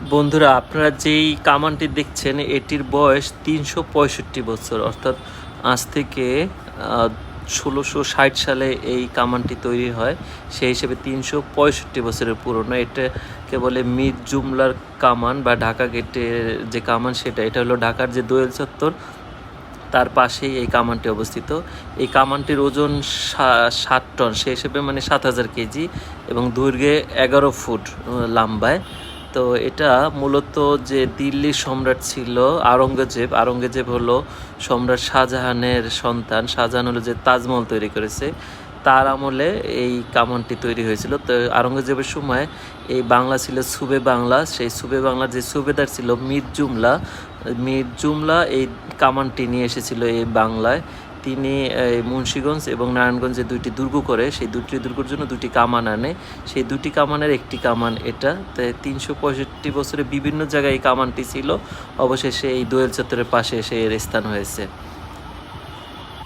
বন্ধুরা, আপনারা যেই কামানটি দেখছেন, এটির বয়স তিনশো পঁয়ষট্টি বছর। অর্থাৎ আজ থেকে ষোলোশো ষাট সালে এই কামানটি তৈরি হয়। সেই হিসেবে তিনশো পঁয়ষট্টি বছরের পুরনো। এটাকে বলে মির জুমলার কামান বা ঢাকা গেটের যে কামান সেটা, এটা হলো ঢাকার যে দোয়েল চত্বর, তার পাশেই এই কামানটি অবস্থিত। এই কামানটির ওজন সাত টন। সে হিসেবে মানে সাত হাজার কেজি এবং দৈর্ঘ্যে এগারো ফুট লম্বায়। তো এটা মূলত যে দিল্লির সম্রাট ছিল আওরঙ্গজেব আওরঙ্গজেব হলো সম্রাট শাহজাহানের সন্তান, শাহজাহান হলো যে তাজমহল তৈরি করেছে। তার আমলে এই কামানটি তৈরি হয়েছিল। তো আওরঙ্গজেবের সময় এই বাংলা ছিল সুবে বাংলা। সেই সুবে বাংলার যে সুবেদার ছিল মির জুমলা মির জুমলা এই কামানটি নিয়ে এসেছিল এই বাংলায়। তিনি মুন্সীগঞ্জ এবং নারায়ণগঞ্জে দুইটি দুর্গ করে, সেই দুটি দুর্গর জন্য দুটি কামান আনে। সেই দুটি কামানের একটি কামান এটা। তিনশো পঁয়ষট্টি বছরে বিভিন্ন জায়গায় এই কামানটি ছিল। অবশেষে এই দোয়েল চত্বরের পাশে এসে এর স্থান হয়েছে।